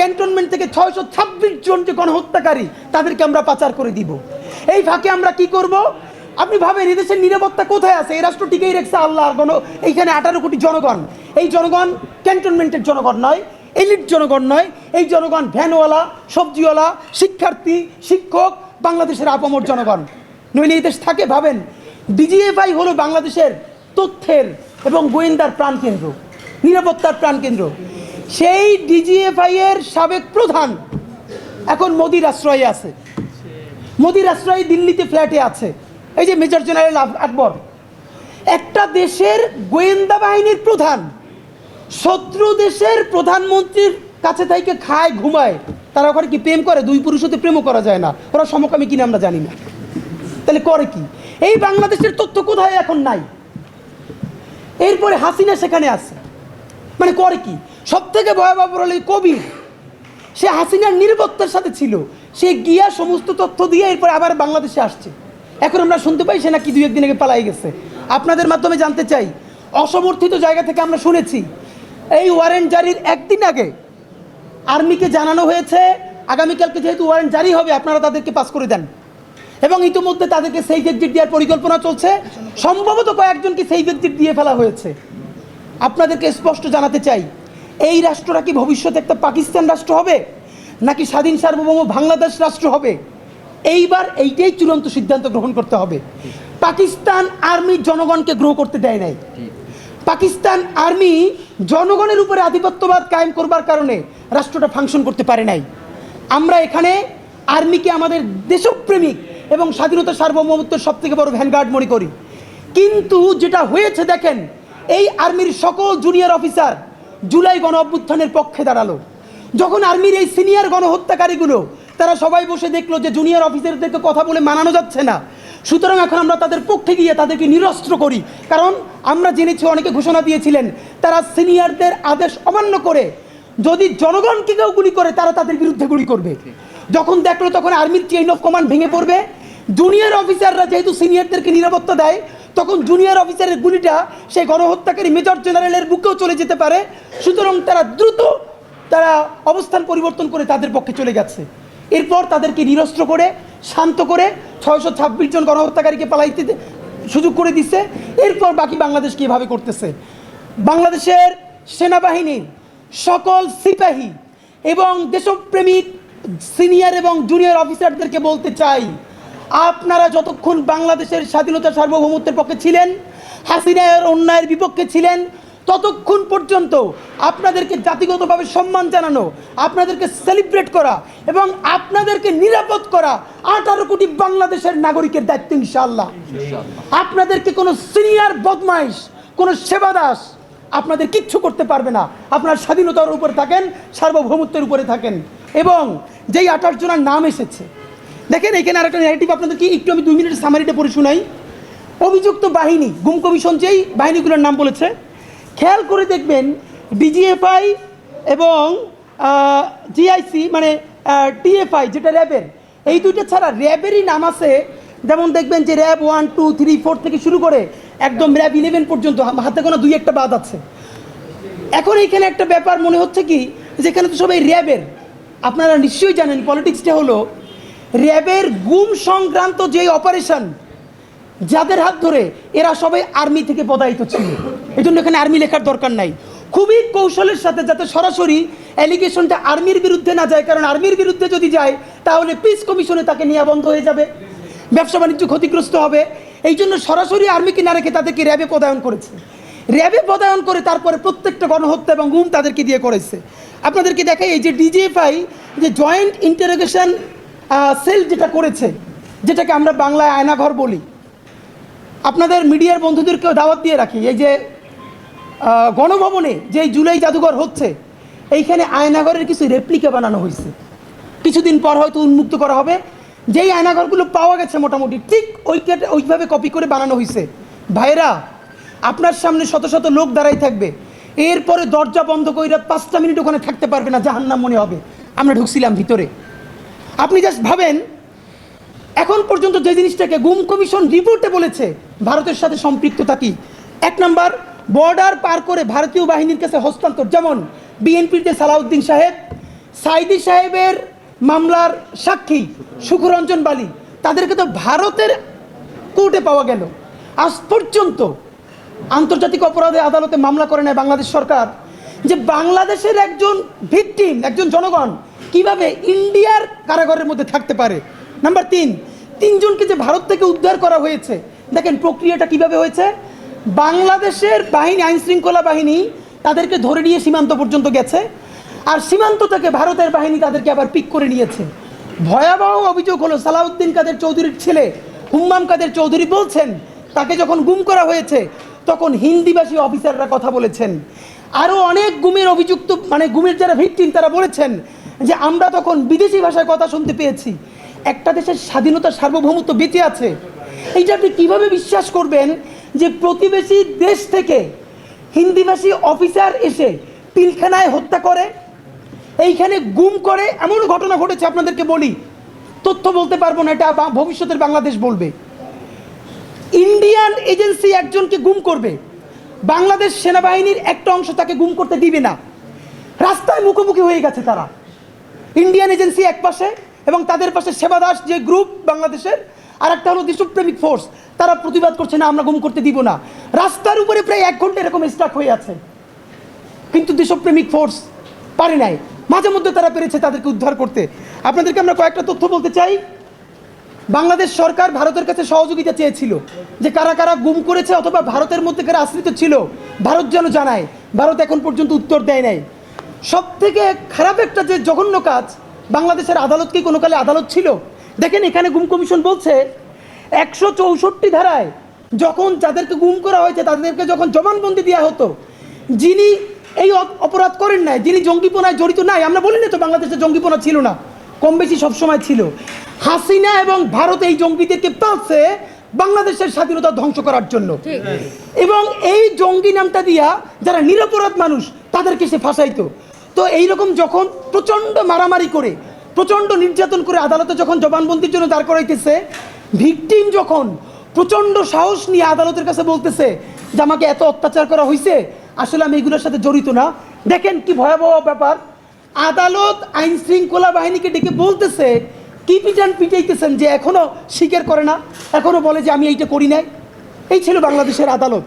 Cantonment থেকে ছয়শো ছাব্বিশ জন যে গণহত্যাকারী তাদেরকে আমরা পাচার করে দিব। এই ফাঁকে আমরা কি করব? আপনি ভাবেন এদেশের নিরাপত্তা কোথায় আছে? এই রাষ্ট্র টিকেই রেখেছে আল্লাহ গণ এইখানে আঠারো কোটি জনগণ। এই জনগণ ক্যান্টনমেন্টের জনগণ নয়, এলিট জনগণ নয়। এই জনগণ ভ্যানওয়ালা, সবজিওয়ালা, শিক্ষার্থী, শিক্ষক, বাংলাদেশের আপামর জনগণ। নইলে এই দেশ থাকে, ভাবেন। ডিজিএফআই হলো বাংলাদেশের তথ্যের এবং গোয়েন্দার প্রাণকেন্দ্র, নিরাপত্তার প্রাণকেন্দ্র। সেই ডিজিএফআই এর সাবেক প্রধান। এখন মোদির আশ্রয়ে আছে। মোদির আশ্রয়ে দিল্লিতে ফ্ল্যাটে আছে। এই যে মেজর জেনারেল আক- আকবর। একটা দেশের গোয়েন্দা বাহিনীর প্রধান, শত্রু দেশের প্রধানমন্ত্রীর কাছে থেকে খায়, ঘুমায়। তারা ওখানে কি প্রেম করে? দুই পুরুষ হতে প্রেমও করা যায় না। ওরা সমকামী কিনা আমরা জানি না। তাহলে করে কি? এই বাংলাদেশের তথ্য কোথায় এখন নাই? এরপরে হাসিনা সেখানে আছে। মানে করে কি? সব থেকে ভয়াবহ এই কবির সে হাসিনার নিরাপত্তার সাথে ছিল। সে গিয়া সমস্ত তথ্য দিয়ে এরপর আবার বাংলাদেশে আসছে। এখন আমরা শুনতে পাই সে নাকি দুই একদিন আগে পালাই গেছে। আপনাদের মাধ্যমে জানতে চাই, অসমর্থিত জায়গা থেকে আমরা শুনেছি, এই ওয়ারেন্ট জারির একদিন আগে আর্মিকে জানানো হয়েছে, আগামীকালকে যেহেতু ওয়ারেন্ট জারি হবে, আপনারা তাদেরকে পাস করে দেন। এবং ইতিমধ্যে তাদেরকে সেই এক্সিট দেওয়ার পরিকল্পনা চলছে। সম্ভবত কয়েকজনকে সেই এক্সিট দিয়ে ফেলা হয়েছে। আপনাদেরকে স্পষ্ট জানাতে চাই এই রাষ্ট্রটা কি ভবিষ্যতে একটা পাকিস্তান রাষ্ট্র হবে? নাকি স্বাধীন সার্বভৌম বাংলাদেশ রাষ্ট্র হবে? এইবার এইটাই চূড়ান্ত সিদ্ধান্ত গ্রহণ করতে হবে। পাকিস্তান আর্মি জনগণকে গ্রহ করতে দেয় নাই। পাকিস্তান আর্মি জনগণের উপরে আধিপত্যবাদ কায়েম করবার কারণে রাষ্ট্রটা ফাংশন করতে পারে নাই। আমরা এখানে আর্মিকে আমাদের দেশপ্রেমিক এবং স্বাধীনতা সার্বভৌমত্বের সব থেকে বড় ভ্যানগার্ড মনে করি। কিন্তু যেটা হয়েছে দেখেন, এই আর্মির সকল জুনিয়র অফিসার জুলাই গণ অভ্যুত্থানের পক্ষে দাঁড়াল। যখন আর্মির এই সিনিয়র গণহত্যাকারীগুলো, তারা সবাই বসে দেখল যে জুনিয়র অফিসারদেরকে কথা বলে মানানো যাচ্ছে না। সুতরাং এখন আমরা তাদের পক্ষে গিয়ে তাদেরকে নিরস্ত্র করি। কারণ আমরা জেনেছি, অনেকে ঘোষণা দিয়েছিলেন, তারা সিনিয়রদের আদেশ অমান্য করে, যদি জনগণকে কেউ গুলি করে, তারা তাদের বিরুদ্ধে গুলি করবে। যখন দেখল তখন আর্মির চেইন অফ কমান্ড ভেঙে পড়বে। জুনিয়র অফিসাররা যেহেতু সিনিয়রদেরকে নিরাপত্তা দেয় তখন জুনিয়র অফিসারের গুলিটা সেই গণহত্যাকারী মেজর জেনারেলের বুকেও চলে যেতে পারে। সুতরাং তারা দ্রুত তারা অবস্থান পরিবর্তন করে তাদের পক্ষে চলে গেছে। এরপর তাদেরকে নিরস্ত্র করে, শান্ত করে ছয়শো ছাব্বিশ জন গণহত্যাকারীকে পালাইতে সুযোগ করে দিচ্ছে এরপর বাকি বাংলাদেশ কীভাবে করতেছে। বাংলাদেশের সেনাবাহিনীর সকল সিপাহী এবং দেশপ্রেমিক সিনিয়র এবং জুনিয়র অফিসারদেরকে বলতে চাই আপনারা যতক্ষণ বাংলাদেশের স্বাধীনতা সার্বভৌমত্বের পক্ষে ছিলেন, হাসিনার অন্যায়ের বিপক্ষে ছিলেন, ততক্ষণ পর্যন্ত আপনাদেরকে জাতিগতভাবে সম্মান জানানো, আপনাদেরকে সেলিব্রেট করা এবং আপনাদেরকে নিরাপদ করা আঠারো কোটি বাংলাদেশের নাগরিকের দায়িত্ব ইনশাল্লাহ আপনাদেরকে কোনো সিনিয়র বদমাইশ, কোনো সেবাদাস আপনাদের কিচ্ছু করতে পারবে না। আপনার স্বাধীনতার উপরে থাকেন, সার্বভৌমত্বের উপরে থাকেন এবং যেই আঠাশ জনের নাম এসেছে দেখেন, এখানে আর আরেকটা ন্যারেটিভ আপনাদেরকে একটু আমি দুই মিনিটের সামারিটা পড়ে শোনাই। অভিযুক্ত বাহিনী গুম কমিশন যেই বাহিনীগুলোর নাম বলেছে। খেয়াল করে দেখবেন ডিজিএফআই এবং জিআইসি মানে টিএফআই যেটা র্যাবের, এই দুইটা ছাড়া র্যাবেরই নাম আছে। যেমন দেখবেন যে RAB one two three four থেকে শুরু করে একদম র্যাব ইলেভেন পর্যন্ত, হাতে কোনো দুই একটা বাদ আছে। এখন এইখানে একটা ব্যাপার মনে হচ্ছে কি, যেখানে তো সবাই র্যাবের। আপনারা নিশ্চয়ই জানেন পলিটিক্সটা হলো র্যাবের গুম সংক্রান্ত যে অপারেশন যাদের হাত ধরে এরা সবাই আর্মি থেকে পদায়িত ছিল। এই জন্য এখানে আর্মি লেখার দরকার নাই। খুবই কৌশলের সাথে যাতে সরাসরি অ্যালিগেশনটা আর্মির বিরুদ্ধে না যায়, কারণ আর্মির বিরুদ্ধে যদি যায়, তাহলে পিস কমিশনে তাকে নেওয়া বন্ধ হয়ে যাবে। ব্যবসা বাণিজ্য ক্ষতিগ্রস্ত হবে। এই জন্য সরাসরি আর্মিকে না রেখে তাদেরকে র্যাবে পদায়ন করেছে। র্যাবে পদায়ন করে তারপরে প্রত্যেকটা গণহত্যা এবং গুম তাদেরকে দিয়ে করেছে। আপনাদেরকে দেখাই এই যে ডিজিএফআই যে জয়েন্ট ইন্টারোগেশন সেল যেটা করেছে, যেটাকে আমরা বাংলায় আয়নাঘর বলি, আপনাদের মিডিয়ার বন্ধুদেরকেও দাওয়াত দিয়ে রাখি, এই যে গণভবনে যে জুলাই জাদুঘর হচ্ছে, এইখানে আয়নাঘরের কিছু রেপ্লিকা বানানো হয়েছে। কিছুদিন পর হয়তো উন্মুক্ত করা হবে। যেই আয়নাঘরগুলো পাওয়া গেছে মোটামুটি, ঠিক ওই ওইভাবে কপি করে বানানো হয়েছে। ভাইরা আপনার সামনে শত শত লোক দাঁড়াই থাকবে। এরপরে দরজা বন্ধ করে পাঁচটা মিনিট ওখানে থাকতে পারবে না, জাহান্নাম মনে হবে। আমরা ঢুকছিলাম ভিতরে। আপনি জাস্ট ভাবেন, এখন পর্যন্ত যে জিনিসটাকে গুম কমিশন রিপোর্টে বলেছে, ভারতের সাথে সম্পৃক্ততা কি? এক নাম্বার, বর্ডার পার করে ভারতীয় বাহিনীর কাছে হস্তান্তর, যেমন বিএনপির যে সালাউদ্দিন সাহেব, সাইদি সাহেবের মামলার সাক্ষী সুখরঞ্জন বালি, তাদেরকে তো ভারতের কোর্টে পাওয়া গেল। আজ পর্যন্ত আন্তর্জাতিক অপরাধে আদালতে মামলা করে নেয় বাংলাদেশ সরকার, যে বাংলাদেশের একজন ভিকটিম, একজন জনগণ কীভাবে ইন্ডিয়ার কারাগারের মধ্যে থাকতে পারে? নাম্বার তিন, তিনজনকে যে ভারত থেকে উদ্ধার করা হয়েছে, দেখেন প্রক্রিয়াটা কীভাবে হয়েছে? বাংলাদেশের বাহিনী আইন শৃঙ্খলা বাহিনী, তাদেরকে ধরে নিয়ে সীমান্ত পর্যন্ত গেছে, আর সীমান্ত থেকে ভারতের বাহিনী তাদেরকে আবার পিক করে নিয়েছে। ভয়াবহ অভিযোগ হলো, সালাউদ্দিন কাদের চৌধুরীর ছেলে হুম্মাম কাদের চৌধুরী বলছেন, তাকে যখন গুম করা হয়েছে, তখন হিন্দিভাষী অফিসাররা কথা বলেছেন। আরও অনেক গুমের অভিযুক্ত মানে গুমের যারা ভিকটিম তারা বলেছেন যে আমরা তখন বিদেশি ভাষায় কথা শুনতে পেয়েছি। একটা দেশের স্বাধীনতা সার্বভৌমত্ব বেঁচে আছে। এইটা আপনি কীভাবে বিশ্বাস করবেন যে প্রতিবেশী দেশ থেকে হিন্দিভাষী অফিসার এসে পিলখানায় হত্যা করে, এইখানে গুম করে, এমন ঘটনা ঘটেছে আপনাদেরকে বলি। তথ্য বলতে পারব না, এটা ভবিষ্যতের বাংলাদেশ বলবে। ইন্ডিয়ান এজেন্সি একজনকে গুম করবে। বাংলাদেশ সেনাবাহিনীর একটা অংশ তাকে গুম করতে দিবে না। রাস্তায় মুখোমুখি হয়ে গেছে তারা। ইন্ডিয়ান এজেন্সি এক পাশে এবং তাদের পাশে সেবাদাস যে গ্রুপ বাংলাদেশের আর একটা হলো দেশপ্রেমিক ফোর্স তারা প্রতিবাদ করছে, না, আমরা গুম করতে দিব না। রাস্তার উপরে প্রায় এক ঘণ্টা এরকম স্টাক হয়ে আছে। কিন্তু দেশপ্রেমিক ফোর্স পারে নাই। মাঝে মধ্যে তারা পেরেছে তাদেরকে উদ্ধার করতে। আপনাদেরকে আমরা কয়েকটা তথ্য বলতে চাই। বাংলাদেশ সরকার ভারতের কাছে সহযোগিতা চেয়েছিল যে কারা কারা গুম করেছে অথবা ভারতের মধ্যে কারা আশ্রিত ছিল, ভারত যেন জানায়। ভারত এখন পর্যন্ত উত্তর দেয় নাই। সব থেকে খারাপ একটা যে জঘন্য কাজ বাংলাদেশের আদালত কি কোনো কালে আদালত ছিল? দেখেন এখানে গুম কমিশন বলছে একশো চৌষট্টি ধারায় যখন যাদেরকে গুম করা হয়েছে তাদেরকে যখন জবানবন্দি দেওয়া হতো যিনি এই অপরাধ করেন নাই যিনি জঙ্গিপনায় জড়িত নাই আমরা বলি না তো বাংলাদেশে জঙ্গিপনা ছিল না কম বেশি সবসময় ছিল। হাসিনা এবং ভারত এই জঙ্গিদেরকে পালছে বাংলাদেশের স্বাধীনতা ধ্বংস করার জন্য। এবং এই জঙ্গি নামটা দিয়া যারা নিরপরাধ মানুষ তাদেরকে সে ফাঁসাইতো। তো এইরকম যখন প্রচণ্ড মারামারি করে, প্রচণ্ড নির্যাতন করে আদালতে যখন জবানবন্দির জন্য দাঁড় করাইতেছে, ভিকটিম যখন প্রচণ্ড সাহস নিয়ে আদালতের কাছে বলতেছে যে আমাকে এত অত্যাচার করা হয়েছে আসলে আমি এগুলোর সাথে জড়িত না। দেখেন কি ভয়াবহ ব্যাপার। আদালত আইন শৃঙ্খলা বাহিনীকে ডেকে বলতেছে, কি পিটান পিটাইতেছেন যে এখনও স্বীকার করে না, এখনও বলে যে আমি এইটা করি নাই। এই ছিল বাংলাদেশের আদালত।